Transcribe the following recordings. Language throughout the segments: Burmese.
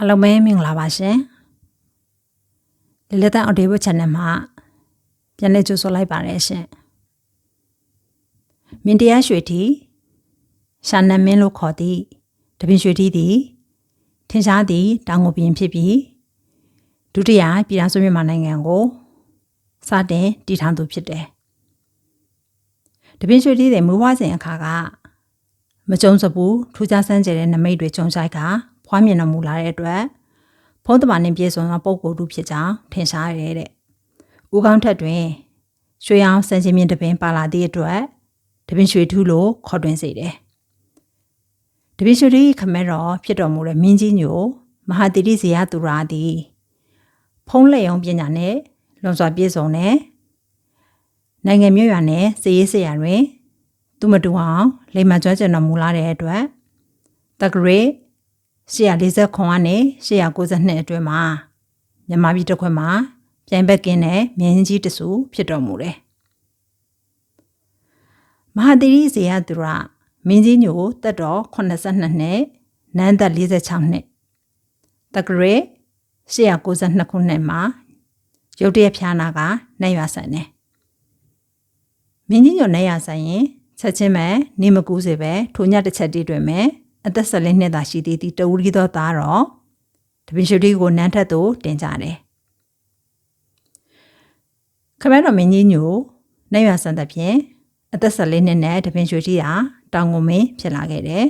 အားလုံးပဲမင်္ဂလာပါရှင်လေလက်တန်အော်ဒီဘို channel မှာပြန်လည်ကြိုဆိုလိုက်ပါတယ်ရှင်မင်းတရားရွှေတီရှာနမင်းလို့ခေါ်သည့်တပင်ရွှေတီသည်ထင်ရှားသည့်တောင်ငူပြင်ဖြစ်ပြီးဒုတိယပြည်ထောင်စုမြန်မာနိုင်ငံကိုစတင်တည်ထောင်သူဖြစ်တယ်တပင်ရွှေတီတဲ့မူဝါစဉ်အခါကမကြုံစဘူးထူးခြားဆန်းကျယ်တဲ့နမိတ်တွေကြုံဆိုင်က ဖွားမြင်တော်မူလာတဲ့အတွက်ဖုံးတမန်နဲ့ပြည့်စုံသောပုံကိုယ်တူဖြစ်ကြောင်းထင်ရှားရတဲ့။ဦးကောင်းထက်တွင်ရွှေအောင်စံချင်းမြင့်တပင်ပါလာသည့်အတွက်တပင်ရွှေထူးလို့ခေါ်တွင်စေတယ်။တပင်ရွှေတီခမဲတော်ဖြစ်တော်မူတဲ့မင်းကြီးညိုမဟာတိတိဇေယသူရာသည်ဖုံးလက်ရုံပညာနဲ့လွန်စွာပြည့်စုံတဲ့နိုင်ငံမြို့ရွာနဲ့စည်ရေးစရာတွင် သူမတူအောင်လိမ္မာကျွမ်းကျင်တော်မူလာတဲ့အတွက်တဂရိ 140ခွန်ကနေ192အတွင်းမှာမြန်မာပြည်တစ်ခွင်မှာပြိုင်ဘက်ကင်းတဲ့မြင်းကြီးတဆူဖြစ်တော်မူတယ်။မဟာသီရိဇေယသူရမင်းကြီးညိုတက်တော်82နှစ်နန်းသက်46နှစ်တဂရေ192ခုနှစ်မှာရုတ်တရက်ဖျားနာကနိုင်ရွာဆန်တယ်။မင်းကြီးညိုနိုင်ရွာဆန်ရင်ချက်ချင်းပဲနေမကူးစေပဲထိုညတစ်ချက်တည်းတွင်ပဲ အသက်14နှစ်သာရှိသေးသည့်တဝူရီသောသားတော်တပင်ရှိတီကိုနန်းထက်သို့တင်ကြတယ်ခမဲတော်မင်းကြီးညိုနိုင်ရဆန်တဲ့ဖြင့်အသက်14နှစ်နဲ့တပင်ရွှေတီဟာတောင်ငုံမင်းဖြစ်လာခဲ့တယ်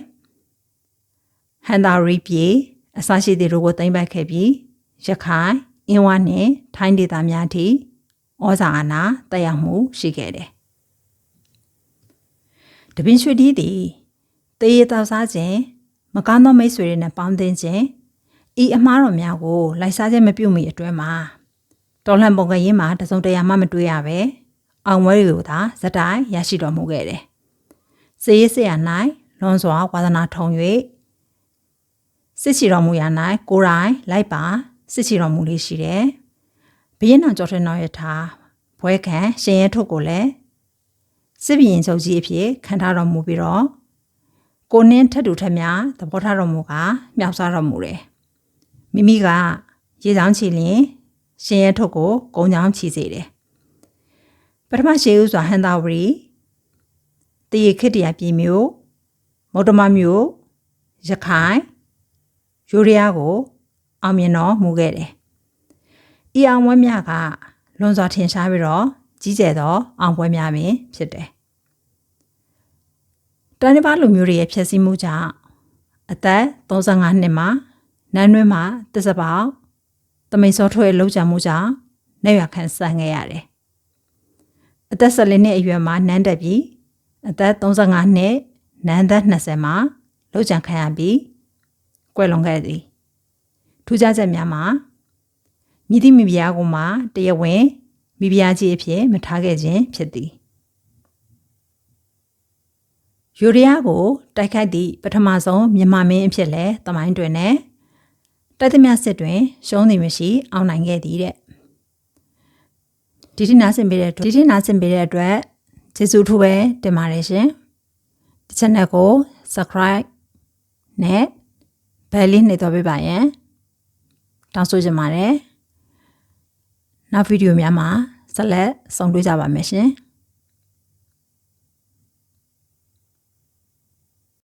ဟန်တာရီပြေအစရှိသည်တို့ကိုတင်ပိုက်ခဲ့ပြီးရခိုင်အင်းဝါနှင့်ထိုင်းဒေသများထိဩဇာအာဏာတက်ရောက်မှုရှိခဲ့တယ်တပင်ရွှေတီသည် တေးရတောက်စားခြင်းမကားသောမိတ်ဆွေတွေနဲ့ပေါင်းသင်းခြင်းဤအမားတော်များကိုလိုက်စားခြင်းမပြုမိအတွဲမှာတော်လှန်ပုံကရင်မှာတစုံတရာမှမတွေ့ရပဲအောင်ဝဲတွေကိုသာဇတိုင်ရရှိတော်မူခဲ့တယ်။စေရေးစရာ၌လွန်စွာဝါသနာထုံ၍စစ်ချီတော်မူရာ၌ကိုယ်တိုင်လိုက်ပါစစ်ချီတော်မူလေးရှိတယ်။ဘရင်တော်ကျော်ထွန်းတော်ရထားဘွဲခံရှင်ရဲထုတ်ကိုလည်းစစ်ဘရင်ချုပ်ကြီးအဖြစ်ခံထားတော်မူပြီးတော့ ကိုနင်းထက်တူထက်များသဘောထားတော်မူကမြောက်စားတော်မူတယ်။မိမိကရေချောင်းချီလျင်ရှင်ရဲထုတ်ကိုကုန်းချောင်းချီစေတယ်။ပထမရှိဦးစွာဟန်သာဝရီတရေခစ်တရာပြည်မျိုးမုတ်တမမျိုးရခိုင်ယူရီးယားကိုအောင်မြင်တော်မူခဲ့တယ်။ဤအောင်ပွဲများကလွန်စွာထင်ရှားပြီးတော့ကြီးကျယ်သောအောင်ပွဲများပင်ဖြစ်တယ် တိုင်းတစ်ပါးလူမျိုးတွေရဲ့ဖြစ်စည်းမှုကြောင့်အသက်35နှစ်မှာနန်းတွင်းမှာတစ္ဆပေါက်တမိန်စောထွဲလှုပ်ကြံမှုကြောင့်နေရခံဆန်ခဲ့ရတယ်။အသက်14နှစ်အရွယ်မှာနန်းတက်ပြီးအသက်35နှစ်နန်းသက်20မှာလှုပ်ကြံခံရပြီးကွယ်လွန်ခဲ့သည်။ထူးခြားချက်များမှာမြည်သည့်မိဖုရားကမှတရားဝင်မိဖုရားကြီးအဖြစ်မထားခဲ့ခြင်းဖြစ်သည် ယူရီးယားကိုတိုက်ခိုက်သည့်ပထမဆုံးမြန်မာမင်းအဖြစ်လဲတမိုင်းတွင်နဲ့တိုက်သမျှစစ်တွင်ရှုံးသည်မရှိအောင်နိုင်ခဲ့သည်တဲ့ဒီထိနာဆင်ပေးတဲ့ဒီထိနာဆင်ပေးတဲ့အတွက်ကျေးဇူးထူးပဲတင်ပါတယ်ရှင်ဒီ channel ကို subscribe နဲ့ bell လေးနှိပ်တော့ပေးပါရန်တောင်းဆိုချင်ပါတယ်နောက်ဗီဒီယိုများမှာဆက်လက်ဆောင်တွေ့ကြပါမယ်ရှင်